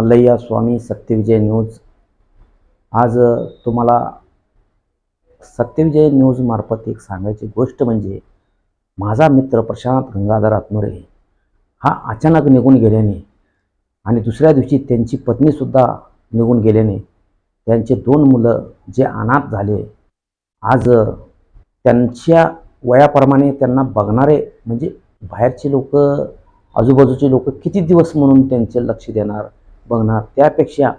Mallayya Swami Satyavijay news. आज तुम्हाला सत्यविजय न्यूजमार्फत एक सांगायची गोष्ट म्हणजे माझा मित्र प्रशांत गंगाधर आत्मरे हा अचानक निघून गेल्याने आणि दुसऱ्या दिवशी त्यांची पत्नीसुद्धा निघून गेल्याने त्यांचे दोन मुलं जे अनाथ झाले आज त्यांच्या वयाप्रमाणे त्यांना बघणारे म्हणजे बाहेरचे लोक आजूबाजूचे लोक किती दिवस म्हणून त्यांचे लक्ष देणार? बघणार. त्यापेक्षा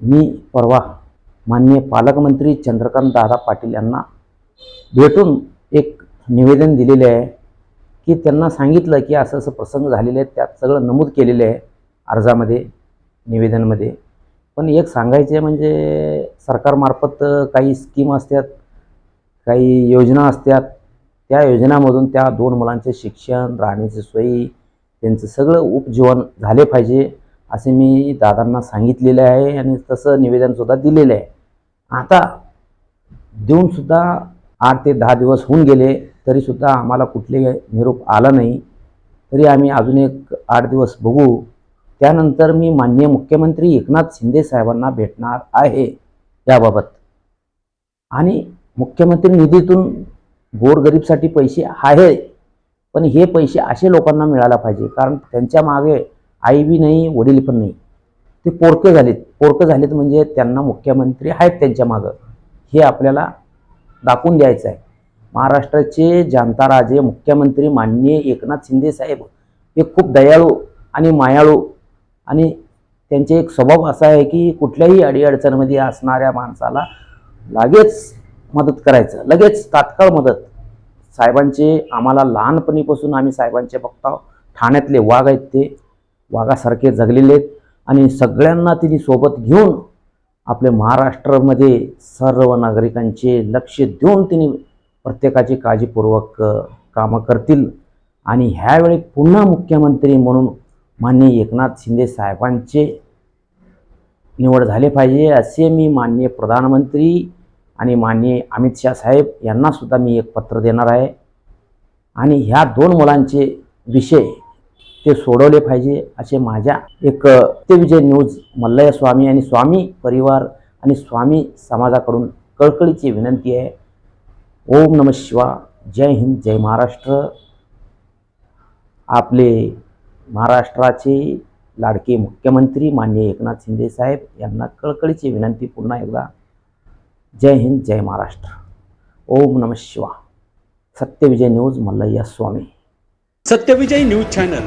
मी परवा माननीय पालकमंत्री चंद्रकांत दादा पाटील यांना भेटून एक निवेदन दिलेले आहे की त्यांना सांगितलं की असं असं प्रसंग झालेले आहेत त्यात सगळं नमूद केलेलं आहे अर्जामध्ये निवेदनमध्ये. पण एक सांगायचे म्हणजे सरकारमार्फत काही स्कीम असतात काही योजना असतात त्या योजनामधून त्या दोन मुलांचे शिक्षण राहण्याची सोयी त्यांचं सगळं उपजीवन झाले पाहिजे. असे मी दादांना सांगितलेले आहे आणि तसं निवेदनसुद्धा दिलेलं आहे. आता देऊनसुद्धा आठ ते दहा दिवस होऊन गेले तरीसुद्धा आम्हाला कुठलेही निरोप आला नाही. तरी आम्ही अजून एक आठ दिवस बघू. त्यानंतर मी माननीय मुख्यमंत्री एकनाथ शिंदे साहेबांना भेटणार आहे याबाबत. आणि मुख्यमंत्री निधीतून गोरगरीबसाठी पैसे आहे पण हे पैसे असे लोकांना मिळायला पाहिजे कारण त्यांच्या मागे आई बी नाही वडील पण नाही. ते पोरकं झालेत. पोरकं झालेत म्हणजे त्यांना मुख्यमंत्री आहेत त्यांच्या मागं. हे आपल्याला दाखवून द्यायचं आहे. महाराष्ट्राचे जनता राजे मुख्यमंत्री माननीय एकनाथ शिंदे साहेब हे खूप दयाळू आणि मायाळू आणि त्यांचे एक स्वभाव असा आहे की कुठल्याही अडीअडचणमध्ये असणाऱ्या माणसाला लगेच मदत करायचं. लगेच तात्काळ मदत. साहेबांचे आम्हाला लहानपणीपासून आम्ही साहेबांचे बघता ठाण्यातले वाघ आहेत ते. वाघासारखे जगलेले आहेत. आणि सगळ्यांना तिने सोबत घेऊन आपले महाराष्ट्रामध्ये सर्व नागरिकांचे लक्ष देऊन तिने प्रत्येकाची काळजीपूर्वक कामं करतील. आणि ह्यावेळी पुन्हा मुख्यमंत्री म्हणून माननीय एकनाथ शिंदे साहेबांचे निवड झाले पाहिजे असे मी माननीय प्रधानमंत्री आणि माननीय अमित शाह साहेब यांनासुद्धा मी एक पत्र देणार आहे. आणि ह्या दोन मुलांचे विषय ते सोडवले पाहिजे असे माझ्या एक ते विजय न्यूज मल्लय स्वामी आणि स्वामी परिवार आणि स्वामी समाजाकडून कळकळीची विनंती आहे. ओम नम शिवा जय हिंद जय महाराष्ट्र. आपले महाराष्ट्राचे लाडके मुख्यमंत्री माननीय एकनाथ शिंदे साहेब यांना कळकळीची विनंती पुन्हा एकदा. जय हिंद जय महाराष्ट्र. ओम नम Shiva. Satyavijay news Mallayya Swami. Satyavijay news channel.